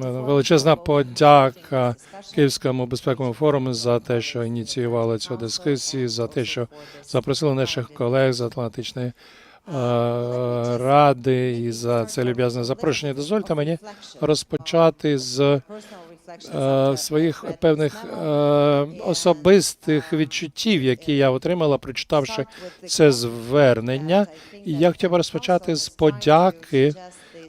Величезна подяка Київському безпековому форуму за те, що ініціювали цю дискусію, за те, що запросили наших колег з Атлантичної е, ради і за це люб'язне запрошення. Дозвольте мені розпочати з е, своїх певних е, особистих відчуттів, які я отримала, прочитавши це звернення. І я хотів розпочати з подяки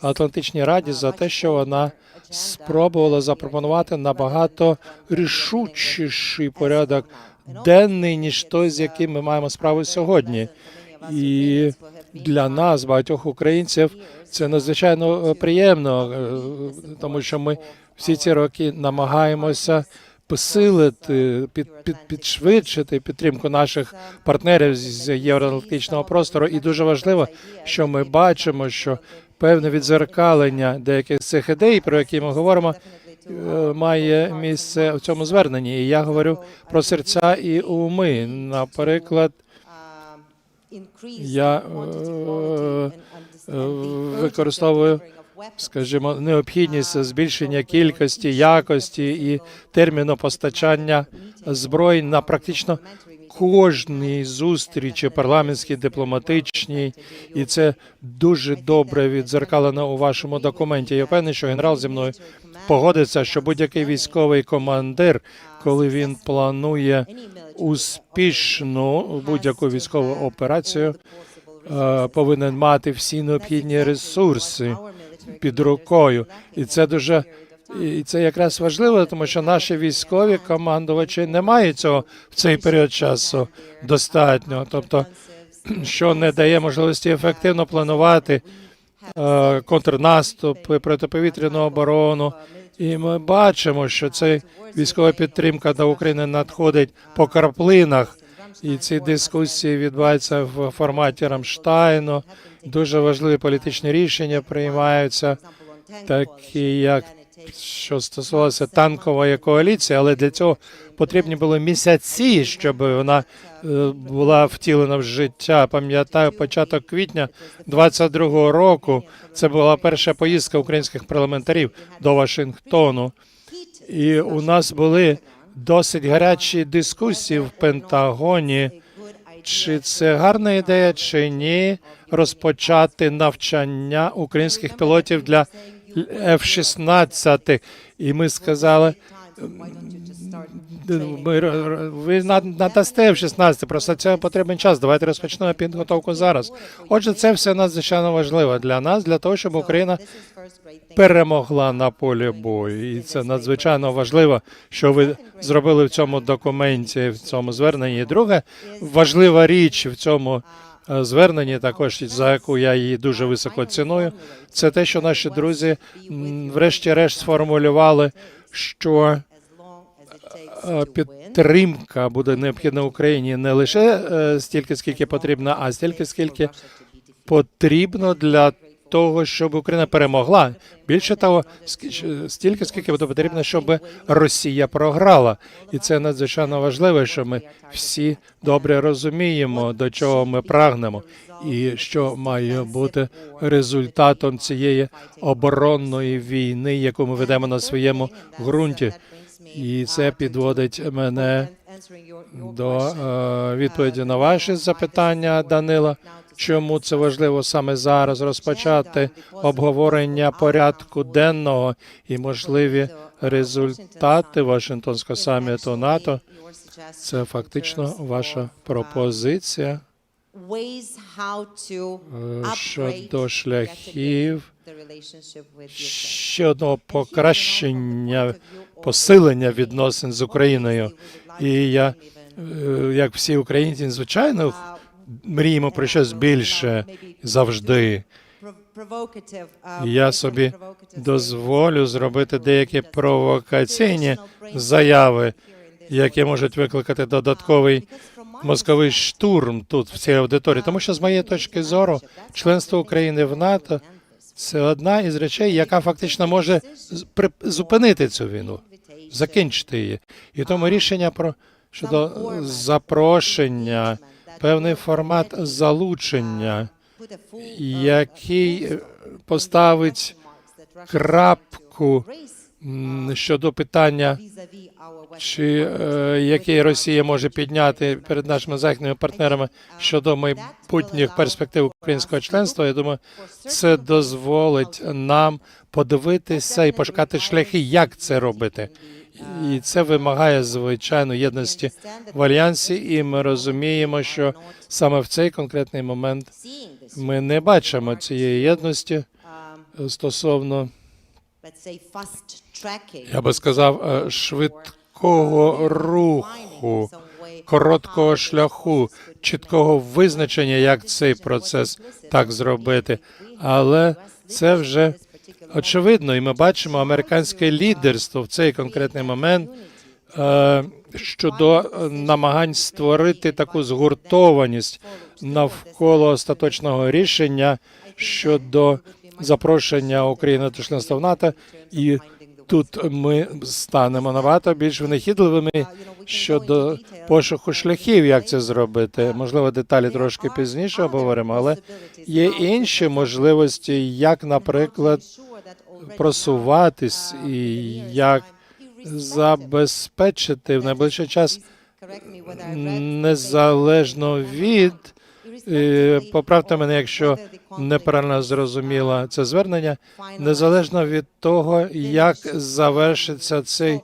Атлантичній Раді за те, що вона спробувала запропонувати набагато рішучіший порядок денний, ніж той, з яким ми маємо справу сьогодні. І для нас, багатьох українців, це надзвичайно е, приємно, е, тому що ми всі ці роки намагаємося посилити, під, під, підшвидшити підтримку наших партнерів з євроатлантичного простору. І дуже важливо, що ми бачимо, що певне відзеркалення деяких цих ідей, про які ми говоримо, е, має місце в цьому зверненні. І я говорю про серця і уми. Наприклад, я е, використовую, скажімо, необхідність збільшення кількості, якості і терміну постачання зброї на практично кожній зустрічі парламентській, дипломатичній, і це дуже добре відзеркалено у вашому документі. Я впевнений, що генерал зі мною погодиться, що будь-який військовий командир, коли він планує успішну будь-яку військову операцію, е, повинен мати всі необхідні ресурси під рукою, і це дуже і це якраз важливо, тому що наші військові командувачі не мають цього в цей період часу достатньо. Тобто, що не дає можливості ефективно планувати е, контрнаступ, протиповітряну оборону. І ми бачимо, що ця військова підтримка до України надходить по краплинах, і ці дискусії відбуваються в форматі Рамштайну. Дуже важливі політичні рішення приймаються, такі як що стосувалося танкової коаліції, але для цього потрібні були місяці, щоб вона е, була втілена в життя. Пам'ятаю, початок квітня 22-го року. Це була перша поїздка українських парламентарів до Вашингтону, і у нас були досить гарячі дискусії в Пентагоні. Чи це гарна ідея, чи ні, розпочати навчання українських пілотів для F-16. І ми сказали, ми, ви на- надасте F-16, просто це потрібен час. Давайте розпочнемо підготовку зараз. Отже, це все надзвичайно важливо для нас, для того, щоб Україна перемогла на полі бою. І це надзвичайно важливо, що ви зробили в цьому документі, в цьому зверненні. І друге, важлива річ в цьому зверненні, також за яку я її дуже високо ціную, це те, що наші друзі врешті-решт сформулювали, що е, підтримка буде необхідна Україні не лише е, стільки, скільки потрібно, а стільки, скільки потрібно для того, щоб Україна перемогла. Більше того, стільки, скільки буде потрібно, щоб Росія програла, і це надзвичайно важливо, що ми всі добре розуміємо, до чого ми прагнемо, і що має бути результатом цієї оборонної війни, яку ми ведемо на своєму ґрунті. І це підводить мене до е, відповіді на ваші запитання, Данила. Чому це важливо саме зараз розпочати обговорення порядку денного і можливі результати Вашингтонського саміту НАТО? Це фактично ваша пропозиція е, щодо шляхів ще одного покращення, посилення відносин з Україною. І я, е, як всі українці, звичайно, мріємо про щось більше завжди. Я собі дозволю зробити деякі провокаційні заяви, які можуть викликати додатковий мозковий штурм тут в цій аудиторії. Тому що з моєї точки зору, членство України в НАТО це одна із речей, яка фактично може зупинити цю війну, закінчити її. І тому рішення про щодо запрошення, певний формат залучення, який поставить крапку щодо питання, чи е, який Росія може підняти перед нашими західними партнерами щодо майбутніх перспектив українського членства. Я думаю, це дозволить нам подивитися і пошукати шляхи, як це робити. І це вимагає звичайно єдності в альянсі, і ми розуміємо, що саме в цей конкретний момент ми не бачимо цієї єдності стосовно, я би сказав, е, швидкого руху, короткого шляху, чіткого визначення, як цей процес так зробити. Але це вже очевидно, і ми бачимо американське лідерство в цей конкретний момент е, щодо е, намагань створити таку згуртованість навколо остаточного рішення щодо запрошення України до членства в НАТО, і тут ми станемо набагато більш винахідливими щодо пошуку шляхів, як це зробити. Можливо, деталі трошки пізніше обговоримо, але є інші можливості, як, наприклад, просуватись і як забезпечити в найближчий час незалежно від поправте мене, якщо неправильно зрозуміла це звернення, незалежно від того, як завершиться цей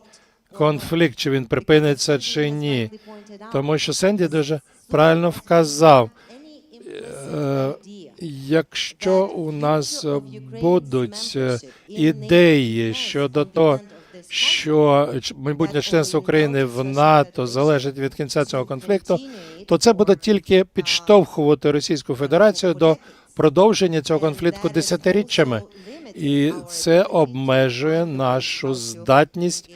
конфлікт, чи він припиниться чи ні, тому що Сенді дуже правильно вказав. е, Якщо у нас будуть е, ідеї щодо того, що майбутнє членство України в НАТО залежить від кінця цього конфлікту, то це буде тільки підштовхувати Російську Федерацію до продовження цього конфлікту десятиріччями, і це обмежує нашу здатність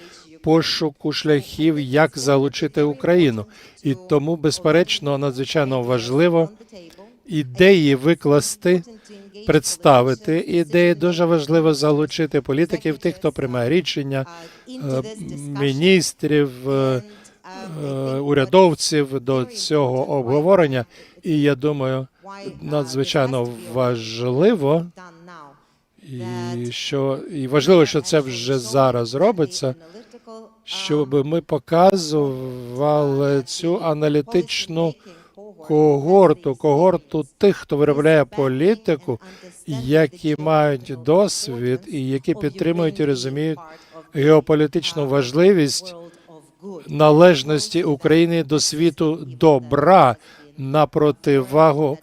пошуку шляхів, як залучити Україну. І тому, безперечно, надзвичайно важливо ідеї викласти, представити ідеї. Дуже важливо залучити політиків, тих, хто приймає рішення, е, міністрів, е, е, урядовців до цього обговорення. І я думаю, надзвичайно важливо, і що і важливо, що це вже зараз робиться, щоб ми показували цю аналітичну когорту, когорту тих, хто виробляє політику, які мають досвід і які підтримують і розуміють геополітичну важливість належності України до світу добра на противагу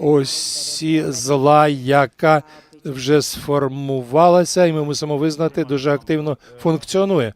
осі зла, яка вже сформувалася, і ми мусимо визнати, дуже активно функціонує.